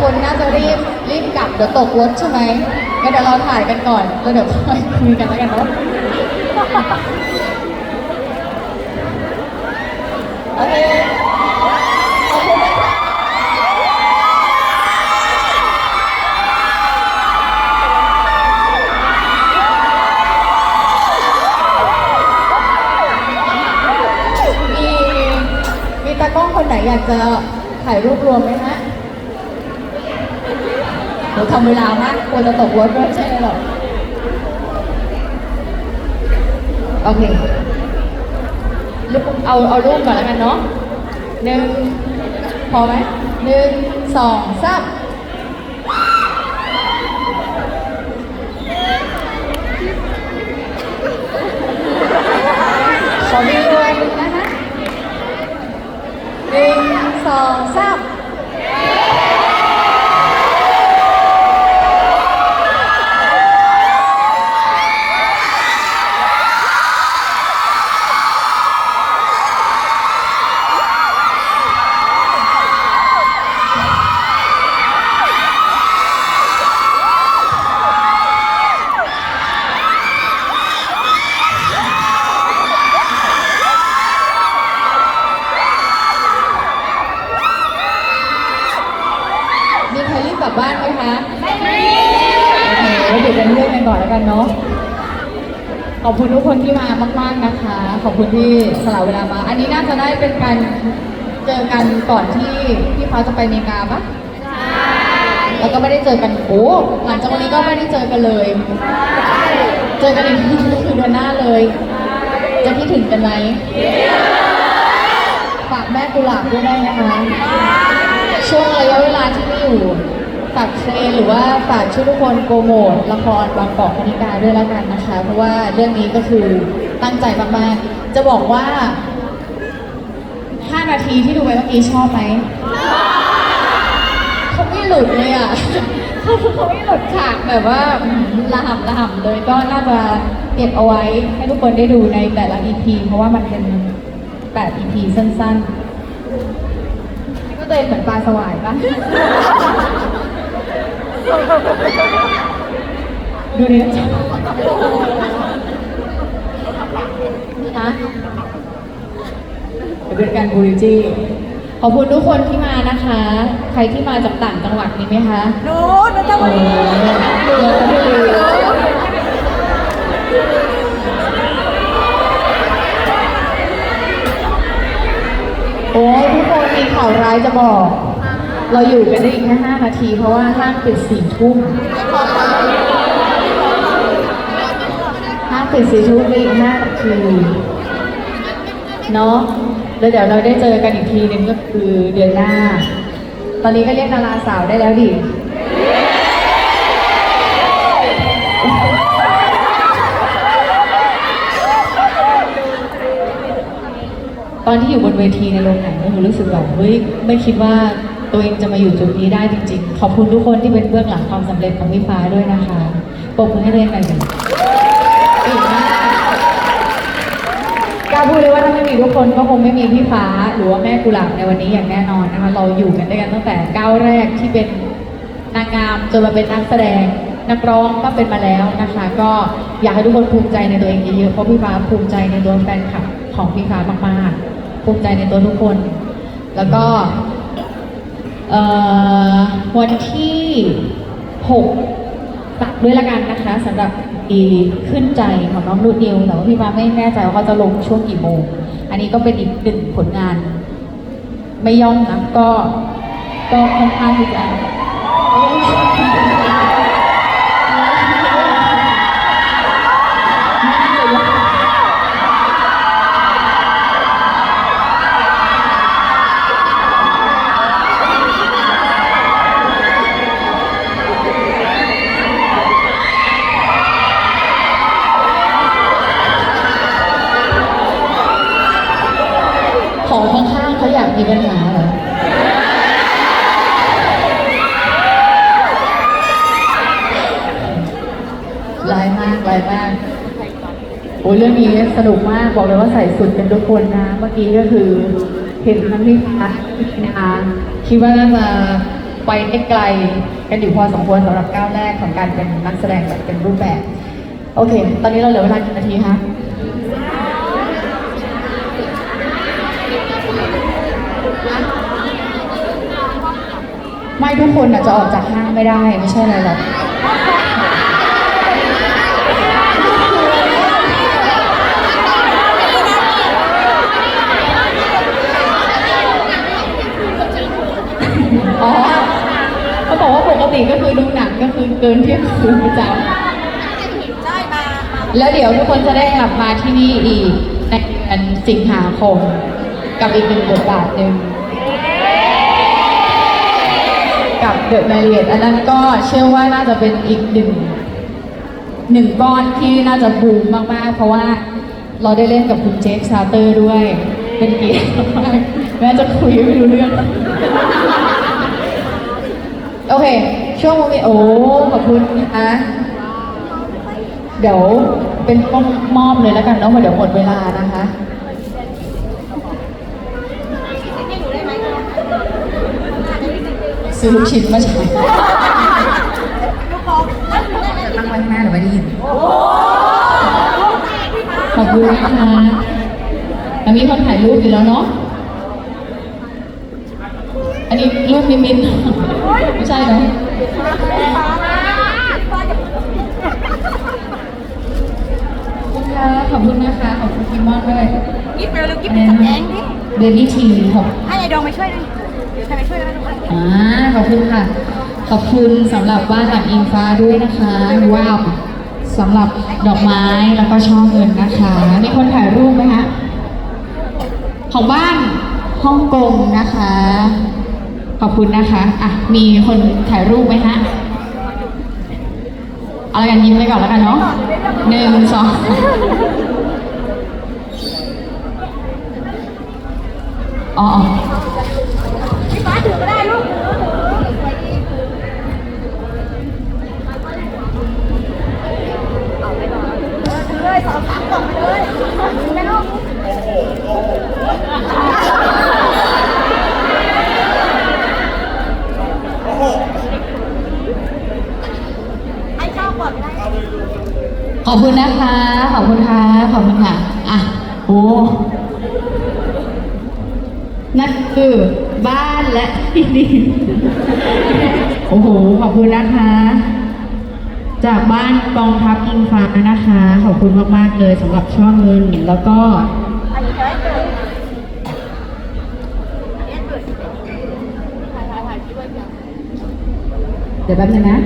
คนน่าจะรีบรีบกลับเดี๋ยวตกรถใช่ไหมงั้นเดี๋ยวเราถ่ายกันก่อนแล้วเดี๋ยวค่อยคุยกันแล้วกันเนาะโอเคอบคุณนะคะมีมีตากล้องคนไหนอยากจะถ่ายรูปรวมไหมฮะ เดี๋ยวทำเวลามากกลัวจะตกรถด้วยใช่หรอโอเครูปเอาเอารูปก่อนแล้วกันเนาะหนึ่งพอไหมหนึ่งสองสามขอวิดีโอหนึ่งนะคะหนึ่งสองสามมีใครรีบกลับบ้านไหมคะไม่มีโอเคเดี๋ยวเป็นเรื่องกันก่อนแล้วกันเนาะ ขอบคุณทุกคนที่มามากๆนะคะ ขอบคุณที่สละเวลามา อันนี้น่าจะได้เป็นการเจอกันก่อนที่พี่ฟ้าจะไปอเมริกาปะใช่แล้วก็ไม่ได้เจอกันโอ้หลังจากวันนี้ก็ไม่ได้เจอกันเลย เจอกันอีกทีก็คือเดือนหน้าเลย จะคิดถึงกันไหมฝากแม่กุหลาบด้วยได้นะคะช่วงระยะเวลาที่ไม่อยู่ฝากเชนหรือว่าฝากช่วยทุกคนโปรโมทละครบางกอกคณิกาด้วยแล้วกันนะคะ เพราะว่าเรื่องนี้ก็คือ ตั้งใจมากๆ จะบอกว่า 5 นาทีที่ดูไปเมื่อกี้ชอบไหมเขาไม่หลุดเลยอะเขาเขาไม่หลุดฉากแบบว่าระห่ำระห่ำเลยก็น่าจะเก็บเอาไว้ให้ทุกคนได้ดูในแต่ละ EP เพราะว่ามันเป็น8 EP สั้นๆ ก็เลยเหมือนปลาสวายปะดูนี่ ฮะเดี๋ยวเป็นการบูริจี้ขอบคุณทุกคนที่มานะคะ ใครที่มาจากต่างจังหวัดมีไหมคะหนูหนูจะโอ้มาโหเยอะเลยโอ้ยทุกคนมีข่าวร้ายจะบอก เราอยู่กันได้อีกแค่5นาที เพราะว่าห้างปิดสี่ทุ่ม ติดสี่ทุ่มได้อีก5นาทีเนาะแล้วเดี๋ยวเราได้เจอกันอีกทีนึงก็คือเดือนหน้า ตอนนี้ก็เรียกดาราสาวได้แล้วดิตอนที่อยู่บนเวทีในโรงหนังเนี่ยรู้สึกแบบเฮ้ยไม่คิดว่าตัวเองจะมาอยู่จุดนี้ได้จริงๆ ขอบคุณทุกคนที่เป็นเบื้องหลังความสำเร็จของพี่ฟ้าด้วยนะคะปรบมือให้ตัวเองหน่อย หนึ่งเก่งมากกล้าพูดเลยว่าถ้าไม่มีทุกคนก็คงไม่มีพี่ฟ้าหรือว่าแม่กุหลาบในวันนี้อย่างแน่นอนนะคะเราอยู่กันด้วยกันตั้งแต่ก้าวแรกที่เป็นนางงามจนมาเป็นนักแสดงนักร้องก็เป็นมาแล้วนะคะ ก็อยากให้ทุกคนภูมิใจในตัวเองเยอะๆเพราะพี่ฟ้าภูมิใจในตัวแฟนคลับของพี่ฟ้ามากๆ ภูมิใจในตัวทุกคน แล้วก็วันที่ 6 ตักด้วยละกันนะคะสำหรับอีขึ้นใจของน้องนูนิวแต่ว่าพี่มาไม่แน่ใจว่าเขาจะลงช่วงกี่โมง อันนี้ก็เป็นอีกหนึ่งผลงาน ไม่ย่อมนะก็ก็ค่อนข้างที่จะ ลายมากลายมากโอ้ยเรื่องนี้สนุกมากบอกเลยว่าใส่สุดกันทุกคนนะ เมื่อกี้ก็คือเห็นทั้งพี่พี่นาคิดว่าน่าจะไปได้ไกลกันอยู่พอสมควรสำหรับก้าวแรกของการเป็นนักแสดงแบบเป็นรูปแบบ โอเค ตอนนี้เราเหลือเวลากี่นาทีคะไม่ทุกคนอาจจะออกจากห้างไม่ได้ไม่ใช่อะไรหรอก อ๋อเขาบอกว่าปก ติก็คือดูหนังก็คือเกินเที่ยงคืนประจำใช่มามาแล้วเดี๋ยวทุกคนจะได้กลับมาที่นี่อีกในเดือนสิงหาคม กับอีกหนึ่งบทบาทหนึ่งกับเดอะแมรี่อันนั้นก็เชื่อว่าน่าจะเป็นอีกหนึ่งหนึ่งก้อนที่น่าจะบูมมาก ๆ เพราะว่าเราได้เล่นกับคุณเจคซาเตอร์ด้วย เป็นเกียรติมากแม้จะคุยไม่รู้เรื่อง โอเค ช่วงนี้โอ้ขอบคุณนะคะเดี๋ยวเป็นต้องมอบเลยแล้วกันเนาะเพราะเดี๋ยวหมดเวลานะคะซื้อลูกชิ้นมาใช้ลูกขอจะตั้งไว้ข้างหน้าหรือไม่ได้ยินขอบคุณนะคะแล้วมีคนถ่ายรูปอยู่แล้วเนาะ อันนี้รูปมิมินไม่ ใช่เนาะขอบคุณค่ะขอบคุณนะคะ ขอบคุณคิมมอนด้วยกิ๊บเร็วเร็วกิ๊บไปจัดแจงดิเบบี้ทีขอบให้ยายดองไปช่วยด้วยเดี๋ยวใครไปช่วยแล้วทุกคนอ่าขอบคุณค่ะ ขอบคุณสำหรับบ้านหลังอิงฟ้าด้วยนะคะว้าวสำหรับดอกไม้แล้วก็ช่อเงินนะคะ มีคนถ่ายรูปไหมคะของบ้านฮ่องกงนะคะ ขอบคุณนะคะอะมีคนถ่ายรูปไหมฮะเอาละกันยิ้มไปก่อนแล้วกันเนาะหนึ่งสองอ๋อ อบคุณนะคะ ขอบคุณค่ะ ขอบคุณค่ะ อะ โอ้ นั่นคือบ้านและที่ดิน โอ้โห ขอบคุณนะคะ จากบ้านกองทัพอิงฟ้านะคะ ขอบคุณมากๆเลยสำหรับช่อเงินแล้วก็อันนี้เกิดเกิดถ่ายถ่ายถ่ายคลิปไว้จ้ะเดี๋ยวแป๊บนึงนะ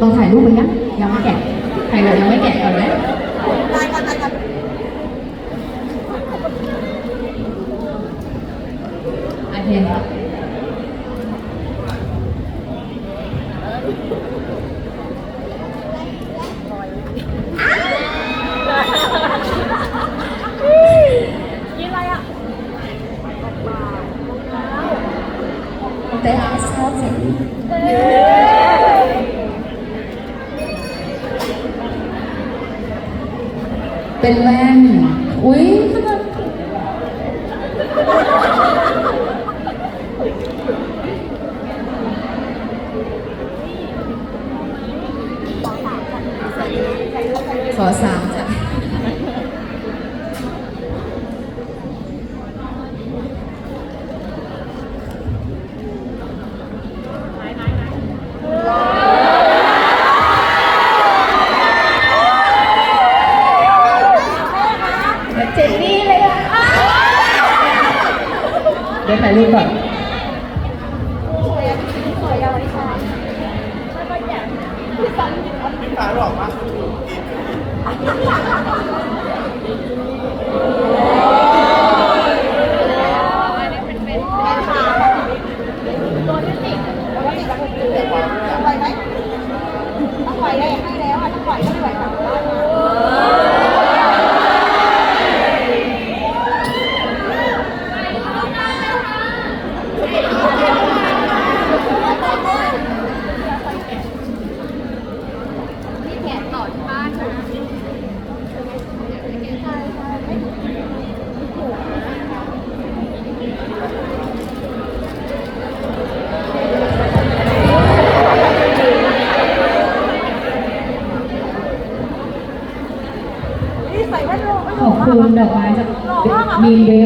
ต้องถ่ายรูปไหมยังยังไม่แกะถ่ายแบบยังไม่แกะก่อนไหมตายก่อนตายก่อนโอเคกินอะไรอะแต่ชอบเสีย เป็นแว่น อุ้ยขอสามจ้ะ เจนนี่เลยอะ เดี๋ยวถ่ายรูปก่อนสวยอะวันนี้ค่ตัวที่ติดแล้วก็ติดแบบติดไหวไหมต้องไหวได้ให้แล้วอะต้องไหวก็ไม่ไหวกลับบ้าน también de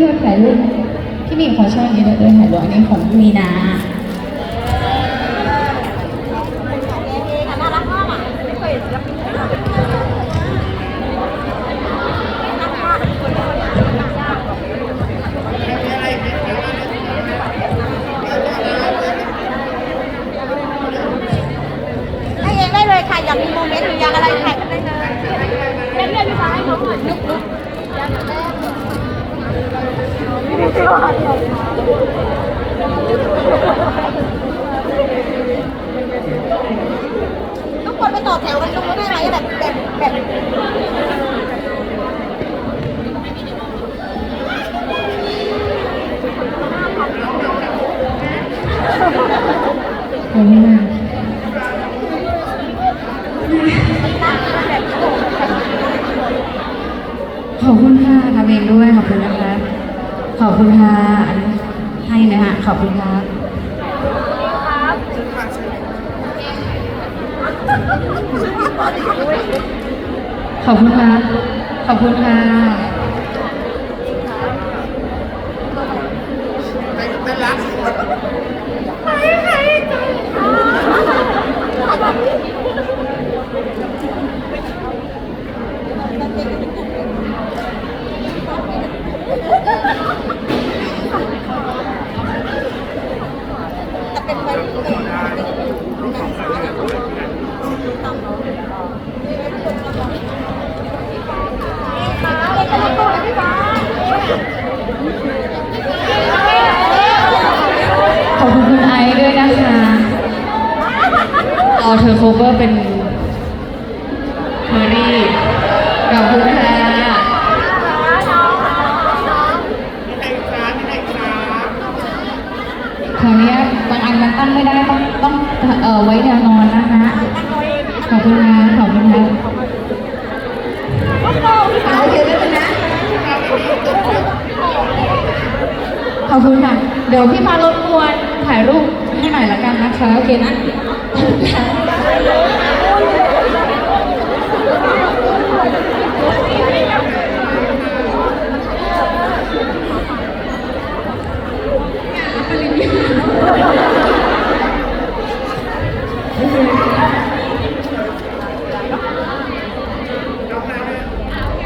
ชอบถ่ายรูปพี่มีขอชอบนี้ด้วยถ่ายรูปอันนี้ของมีนาให้เอได้เลยค่ะ อยากมีโมเมนต์อยากอะไรถ่ายกันได้เลยเล่นเล่นไปให้เขาหน่อยลุก ทุกคนไปต่อแถวกันตรงนู้นได้ไหมแบบแบบแบบ คุณค่ะอันนี้ให้นะฮะขอบคุณครับขอบคุณค่ะขอบคุณค่ะ ขอบคุณค่ะ เดี๋ยวพี่มารบกวนถ่ายรูปให้หน่อยละกันนะคะ โอเคนะ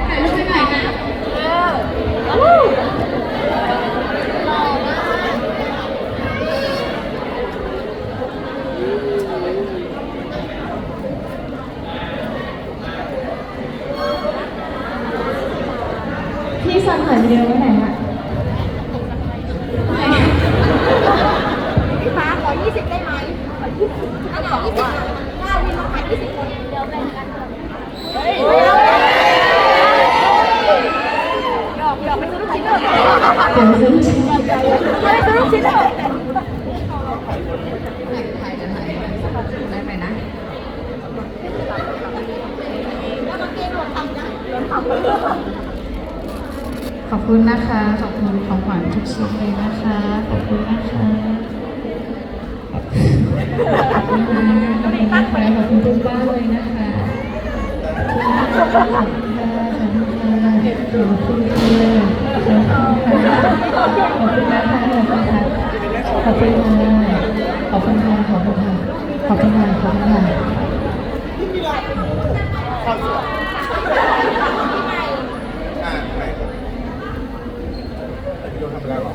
ถ่ายรูปให้หน่อยนะ พี่สั่งถ่ายวิดีโอไว้ไหนอะพี่ฟ้าขอ20 ได้ไหมขอ20ถ้าขอ20ได้วินมาขาย20คนเดี๋ยวแบ่งกันเฮ้ยหยอกหยอกไปซื้อลูกชิ้นเถอะเดี๋ยวซื้อชิ้นใหญ่ไปซื้อลูกชิ้นเถอะถ่ายจะถ่ายได้ไหมนะ อบคุณนะคะ ขอบคุณของขวัญทุกชิ้นเลยนะคะ ขอบคุณนะคะขอบคุณค่ะขอบคุณนะคะขอบคุณทุกบ้านเลยนะคะขอบคุณค่ะขอบคุณค่ะขอบคุณค่ะขอบคุณค่ะขอบคุณนะคะขอบคุณค่ะขอบคุณค่ะขอบคุณค่ะขอบคุณค่ะขอบคุณค่ะ อ่าใช่ครับโดนทำแล้วเหรอ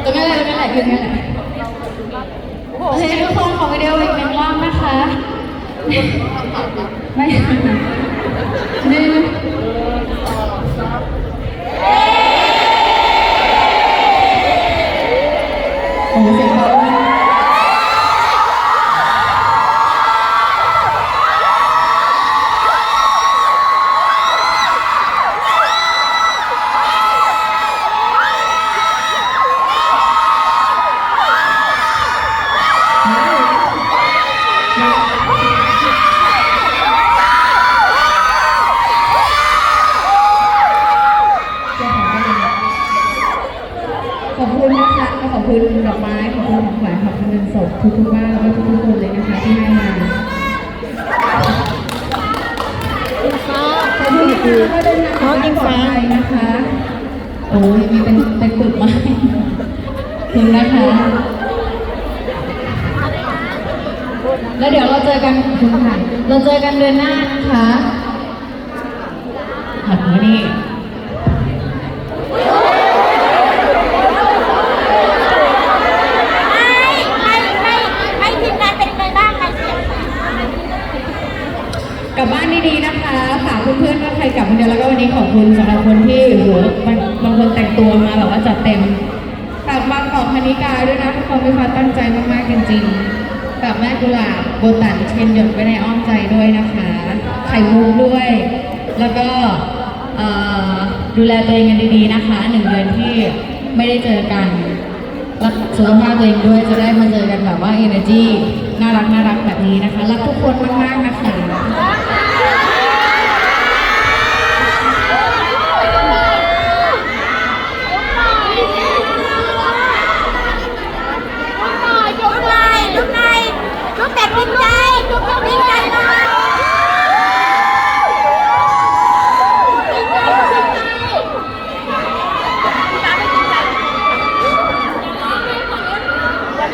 ต รงนั้นแหละตรงนั้นแหละยืนนั่นแหละโอเคทุกคนขอวิดีโออีกหนึ่งรอบนะคะ ไม่หนึ่งโอ้โหเสียงเบามากขอบคุณนะคะขอบคุณดอกไม้ ขอบคุณของขวัญขอบคุณเงินสดทุกๆบ้านแล้วก็ทุกๆคนเลยนะคะที่ให้มา ขอบคุณค่ะก็เดินทางกลับบ้านปลอดภัยนะคะ โอ้ยมีเป็นเป็นปึกไม้ข อบคุณนะคะ แล้วเดี๋ยวเราเจอกันขอบคุณค่ะเราเจอกันเดือนหน้านะคะหันมานี่ให้ให้ให้ทีมงานเป็นยังไงบ้างใครเสียงกลับบ้านดีๆนะคะ ฝากเพื่อนๆว่าใครกลับคนเดียวแล้วก็วันนี้ขอบคุณาด้วยนะทุกคนมีความตั้งใจมากๆจริงๆกับแม่กุหลาบโบตันเชนหยดไว้ในอ้อมใจด้วยนะคะ ไข่มุกด้วย แล้วก็ดูแลตัวเองกันดีๆนะคะหนึ่งเดือนที่ไม่ได้เจอกันรักสุขภาพตัวเองด้วยจะได้มาเจอกันแบบว่า energy น่ารักน่ารักแบบนี้นะคะ รักทุกคนมากๆนะคะ จุ๊บไงจุ๊บไงจุ๊บแบบจริงใจจุ๊บแบบจริงใจนะ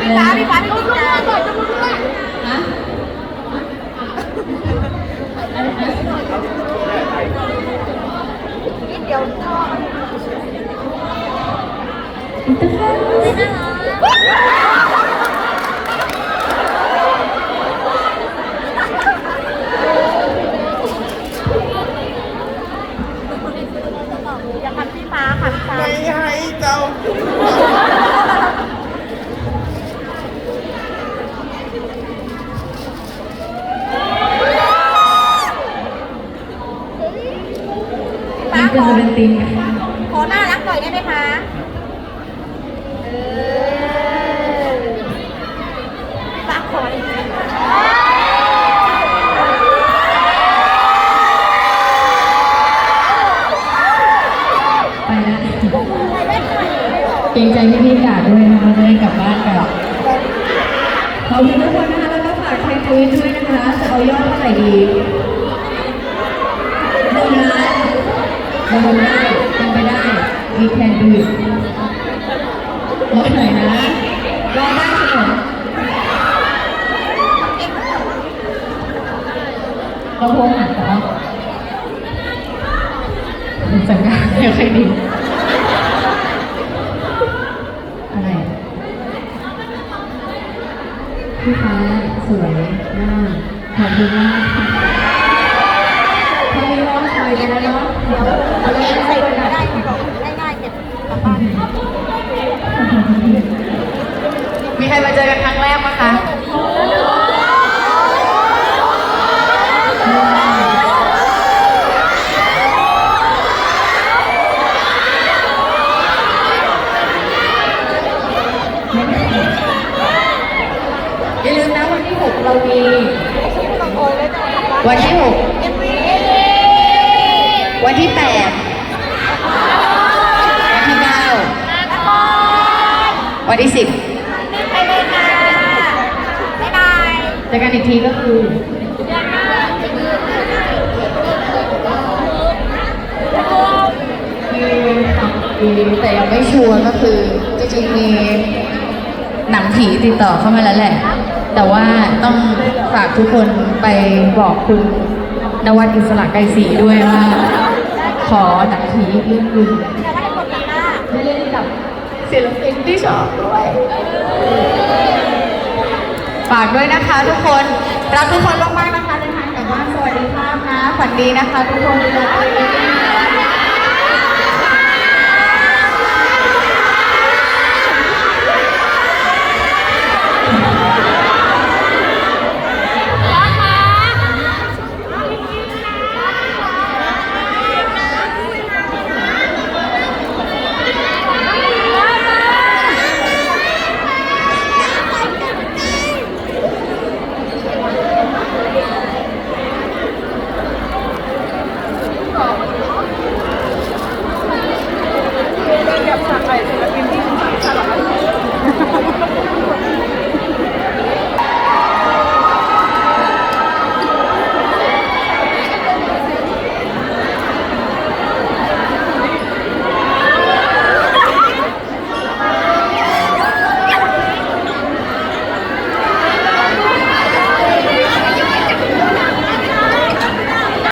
พี่ฟ้าพี่ฟ้าไม่จริงใจจุ๊บด้วย ฮะ นิดเดียวก็ อินเตอร์เฟซอย่าทำพี่ฟ้าค่ะพี่ฟ้าไม่ให้เจ้ามันจะเป็นตีมนะคะขอน่ารักหน่อยได้ไหมคะเออพี่ฟ้าขอเลย รงใจพี่พี่ๆกาดด้วยนะคะจะได้กลับบ้านกันขอบคุณทุกคนนะคะแล้วก็ฝากใช้ทวิตด้วยนะคะจะเอายอดเท่าไหร่ดีหนึ่งล้านเราทำได้ทำไปได้ we can do it รอหน่อยนะรอได้เสมอเราโทรหาแต่ว่าสัญญาณไม่ค่อยดีอะพี่ฟ้า สวยมากขอบคุณมากพอมีร้องคอยกันแล้วเนาะเราใส่ถุงก็ได้ง่ายๆเก็บกลับบ้านมีใครมาเจอกันครั้งแรกมั้ยาลืมนะวันที่ 6 เรามี ต้องโอนเลยจะกลับบ้าน วันที่6วันที่8วันที่9วันที่10ไปเลยค่ะบ๊ายบายเจอกันอีกทีก็คือมีทำดีแต่ยังไม่ชัวร์ก็คือจริงๆมีหนังผีติดต่อเข้ามาแล้วแหละ แต่ว่าต้อง ฝากทุกคนไปบอกคุณนวัดอิสระไกรศรีด้วยว่า ขอหนังผีอีกเรื่องนึงจะได้คนกันหน้าได้เล่นกับศิลปินที่ชอบด้วยฝากด้วยนะคะทุกคนรักทุกคนมากๆนะคะเดินทางกลับบ้านสวัสดีภาพนะฝันดีนะคะทุกคน